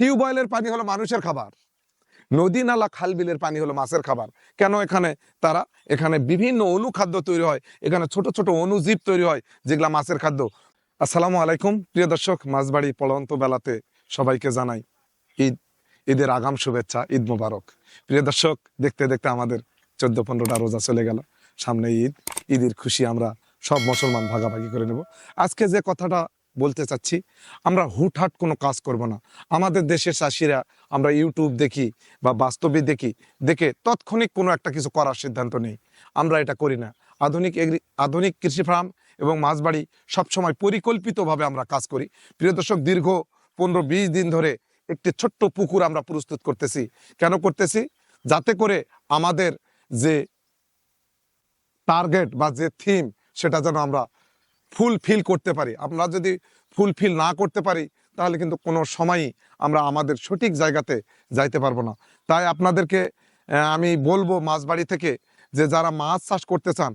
টিউবওয়েলের পানি হলো মানুষের খাবার। নদী নালা খাল বিলের পানি হলো মাছের খাবার। কেন এখানে? তারা এখানে বিভিন্ন অনুখাদ্য তৈরি হয়। এখানে ছোট ছোট অনুজীব তৈরি হয়, যেগুলা মাছের খাদ্য। আসসালামু আলাইকুম, প্রিয় দর্শক মাছবাড়ি পড়ন্ত বেলাতে সবাইকে জানাই ঈদ, ঈদের আগাম শুভেচ্ছা, ঈদ মোবারক। প্রিয় দর্শক, দেখতে দেখতে আমাদের চোদ্দ পনেরোটা রোজা চলে গেল। সামনে ঈদ, ঈদের খুশি আমরা সব মুসলমান ভাগাভাগি করে নেব। আজকে যে কথাটা বলতে চাচ্ছি, আমরা হুটহাট কোনো কাজ করব না। আমাদের দেশের চাষিরা আমরা ইউটিউব দেখি বা বাস্তবে দেখি, দেখে তৎক্ষণিক কোনো একটা কিছু করার সিদ্ধান্ত নেই। আমরা এটা করি না। আধুনিক এগ্রি, আধুনিক কৃষি ফার্ম এবং মাছবাড়ি সবসময় পরিকল্পিতভাবে আমরা কাজ করি। প্রিয় দর্শক, দীর্ঘ পনেরো বিশ দিন ধরে একটি ছোট্ট পুকুর আমরা প্রস্তুত করতেছি। কেন করতেছি? যাতে করে আমাদের যে টার্গেট বা যে থিম সেটা যেন আমরা ফুলফিল করতে পারি। আমরা যদি ফুলফিল না করতে পারি, তাহলে কিন্তু কোনো সময়ই আমরা আমাদের সঠিক জায়গাতে যাইতে পারব না। তাই আপনাদেরকে আমি বলব মাছবাড়ি থেকে যে যারা মাছ চাষ করতে চান,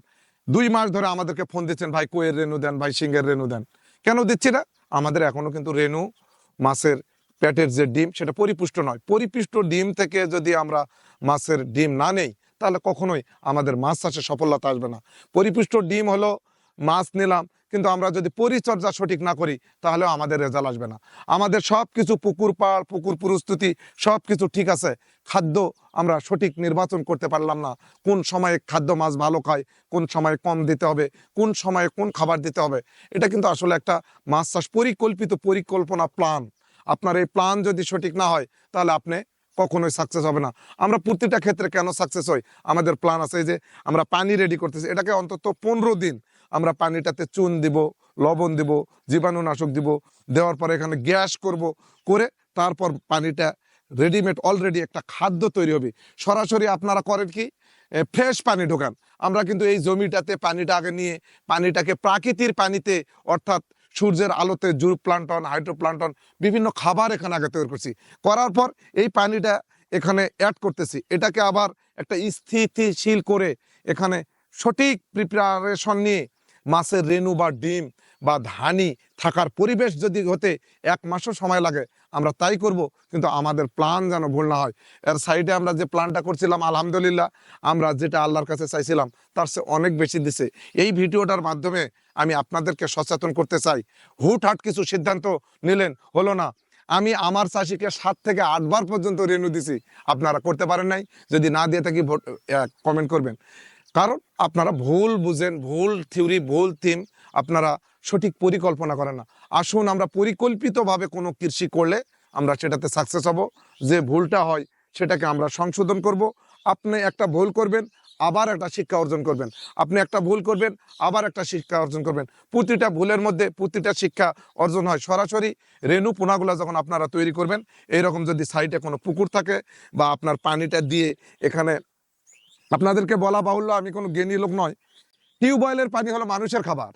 দুই মাস ধরে আমাদেরকে ফোন দিচ্ছেন, ভাই কোয়ের রেনু দেন? ভাই সিংহের রেনু দেন? কেন দিচ্ছি না? আমাদের এখনও কিন্তু রেনু মাছের পেটের যে ডিম, সেটা পরিপুষ্ট নয়। পরিপুষ্ট ডিম থেকে যদি আমরা মাছের ডিম না নেই, তাহলে কখনোই আমাদের মাছ চাষে সফলতা আসবে না। পরিপুষ্ট ডিম হলো মাছ নিলাম কিন্তু আমরা যদি পরিচর্যা সঠিক না করি, তাহলেও আমাদের রেজাল্ট আসবে না। আমাদের সব কিছু পুকুর পাড়, পুকুর প্রস্তুতি সব কিছু ঠিক আছে। খাদ্য আমরা সঠিক নির্বাচন করতে পারলাম না। কোন সময়ে খাদ্য মাছ ভালো খায়, কোন সময়ে কম দিতে হবে, কোন সময়ে কোন খাবার দিতে হবে। এটা কিন্তু আসলে একটা মাছ চাষ পরিকল্পিত পরিকল্পনা প্ল্যান আপনার এই প্ল্যান যদি সঠিক না হয়, তাহলে আপনি কখনোই সাকসেস হবে না। আমরা প্রতিটা ক্ষেত্রে কেন সাকসেস হই? আমাদের প্ল্যান আছে যে, আমরা পানি রেডি করতেছি। এটাকে অন্তত পনেরো দিন আমরা পানিটাতে চুন দিব, লবণ দিব, জীবাণুনাশক দিব, দেওয়ার পরে এখানে গ্যাস করব, করে তারপর পানিটা রেডিমেড অলরেডি একটা খাদ্য তৈরি হবে। সরাসরি আপনারা করেন কি? ফ্রেশ পানি ঢোকান। আমরা কিন্তু এই জমিটাতে পানিটা আগে নিয়ে, পানিটাকে প্রাকৃতির পানিতে, অর্থাৎ সূর্যের আলোতে জুর প্লান্টন, হাইড্রোপ্লান্টন, বিভিন্ন খাবার এখানে আগে তৈরি করছি। করার পর এই পানিটা এখানে অ্যাড করতেছি। এটাকে আবার একটা স্থিতিশীল করে এখানে সঠিক প্রিপারেশন নিয়ে মাছের রেণু বা ডিম বা ধানি থাকার পরিবেশ যদি হতে এক মাসও সময় লাগে, আমরা তাই করব। কিন্তু আমাদের প্ল্যান যেন ভুল না হয়। এর সাইডে আমরা যে প্ল্যানটা করছিলাম, আলহামদুলিল্লাহ, আমরা যেটা আল্লাহর কাছে চাইছিলাম, তার চেয়ে অনেক বেশি দিছে। এই ভিডিওটার মাধ্যমে আমি আপনাদেরকে সচেতন করতে চাই। হুটহাট কিছু সিদ্ধান্ত নিলেন, হলো না। আমি আমার চাষিকে সাত থেকে আটবার পর্যন্ত রেনু দিছি। আপনারা করতে পারেন নাই। যদি না দিয়ে থাকি কমেন্ট করবেন। কারণ আপনারা ভুল বুঝেন, ভুল থিওরি, ভুল থিম আপনারা সঠিক পরিকল্পনা করেন না। আসুন আমরা পরিকল্পিতভাবে কোনো কৃষি করলে আমরা সেটাতে সাকসেস হব। যে ভুলটা হয় সেটাকে আমরা সংশোধন করব। আপনি একটা ভুল করবেন, আবার একটা শিক্ষা অর্জন করবেন। আপনি একটা ভুল করবেন, আবার একটা শিক্ষা অর্জন করবেন। প্রতিটা ভুলের মধ্যে প্রতিটা শিক্ষা অর্জন হয় সরাসরি। রেণু পোনাগুলো যখন আপনারা তৈরি করবেন, এইরকম যদি সাইডে কোনো পুকুর থাকে বা আপনার পানিটা দিয়ে এখানে আপনাদেরকে বলা বাহুল্য, আমি কোনো জ্ঞানী লোক নয়। টিউবওয়েলের পানি হলো মানুষের খাবার।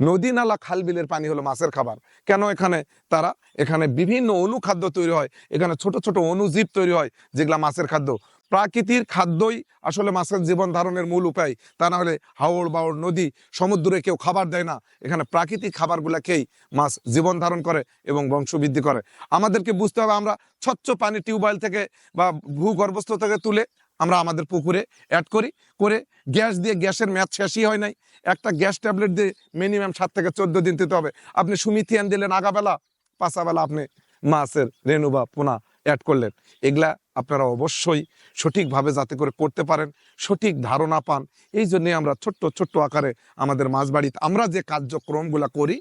নদী নালা খাল বিলের পানি হলো মাছের খাবার। কেন এখানে? তারা এখানে বিভিন্ন অনুখাদ্য তৈরি হয়। এখানে ছোট ছোট অনুজীব তৈরি হয়, যেগুলো মাছের খাদ্য। প্রাকৃতির খাদ্যই আসলে মাছের জীবন ধারণের মূল উপায়। তা না হলে হাওড় বাওড় নদী, সমুদ্রে কেউ খাবার দেয় না। এখানে প্রাকৃতিক খাবারগুলো খেয়েই মাছ জীবন ধারণ করে এবং বংশবৃদ্ধি করে। আমাদেরকে বুঝতে হবে আমরা স্বচ্ছ পানি টিউবওয়েল থেকে বা ভূগর্ভস্থ থেকে তুলে আমরা আমাদের পুকুরে অ্যাড করি, করে গ্যাস দিয়ে গ্যাসের ম্যাচ শেষই হয় নাই। একটা গ্যাস ট্যাবলেট দিয়ে মিনিমাম সাত থেকে চোদ্দ দিন দিতে হবে। আপনি সুমিথিয়ান দিলেন আগাবেলা, পাঁচাবেলা আপনি মাছের রেণু বা পোনা অ্যাড করলেন। এগুলা আপনারা অবশ্যই সঠিকভাবে যাতে করে করতে পারেন, সঠিক ধারণা পান। এই জন্যে আমরা ছোট্ট ছোট্ট আকারে আমাদের মাছ বাড়িতে আমরা যে কার্যক্রমগুলো করি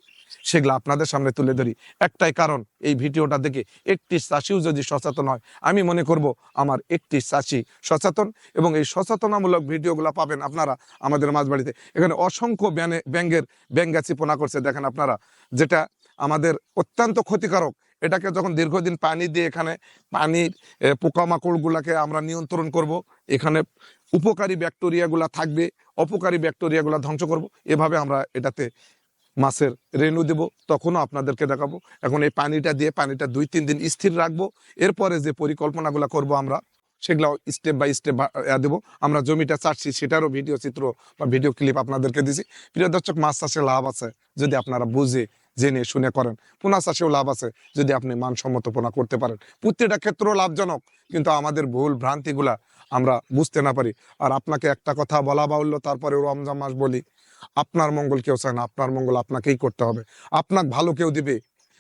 সেগুলো আপনাদের সামনে তুলে ধরি। একটাই কারণ, এই ভিডিওটা দেখে একটি চাষিও যদি সচেতন হয়, আমি মনে করব আমার একটি চাষি সচেতন এবং এই সচেতনামূলক ভিডিওগুলো পাবেন আপনারা আমাদের মাঝবাড়িতে। এখানে অসংখ্য ব্যানে, ব্যাঙ্গের, ব্যাঙ্গাচি পোনা করছে, দেখেন আপনারা। যেটা আমাদের অত্যন্ত ক্ষতিকারক, এটাকে যখন দীর্ঘদিন পানি দিয়ে এখানে পানির পোকামাকড়গুলাকে আমরা নিয়ন্ত্রণ করব, এখানে উপকারী ব্যাকটেরিয়াগুলা থাকবে, অপকারী ব্যাকটেরিয়াগুলা ধ্বংস করব, এভাবে আমরা এটাতে মাছের রেণু দেব, তখনও আপনাদেরকে দেখাবো। এখন এই পানিটা দিয়ে পানিটা দুই, তিন দিন স্থির রাখব। এরপরে যে পরিকল্পনাগুলো করব আমরা সেগুলো স্টেপ বাই স্টেপ দেবো। আমরা জমিটা চাচ্ছি সেটারও ভিডিও চিত্র বা ভিডিও ক্লিপ আপনাদেরকে দিছি। প্রিয় দর্শক, মাছ চাষে লাভ আছে, যদি আপনারা বুঝে জেনে শুনে করেন। পোনা চাষেও লাভ আছে যদি আপনি মানসম্মত পোনা করতে পারেন। প্রত্যেকটা ক্ষেত্র লাভজনক, কিন্তু আমাদের ভুল ভ্রান্তিগুলা আমরা বুঝতে না পারি। আর আপনাকে একটা কথা বলা বাহুল্য, তারপরে রমজান মাস বলি, আপনার মঙ্গল কেউ চায় না, আপনার মঙ্গল আপনাকেই করতে হবে। আপনার ভালো কেউ দিবে,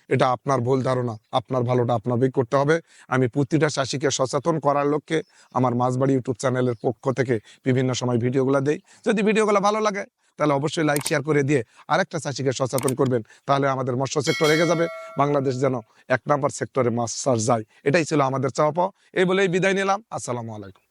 এটা আপনার ভুল ধারণা। আপনার ভালোটা আপনাকেই করতে হবে। আমি প্রতিটা চাষিকে সচেতন করার লক্ষ্যে আমার মাছবাড়ি ইউটিউব চ্যানেলের পক্ষ থেকে বিভিন্ন সময় ভিডিওগুলো দেই। যদি ভিডিওগুলো ভালো লাগে তাহলে অবশ্যই লাইক শেয়ার করে দিয়ে আরেকটা চাষিকে সচেতন করবেন। তাহলে আমাদের মৎস্য সেক্টর রেগে যাবে। বাংলাদেশ যেন এক নম্বর সেক্টরে মাছ চাষ যায়। এটাই ছিল আমাদের চাওয়া পাওয়া। এই বলেই বিদায় নিলাম। আসসালামু আলাইকুম।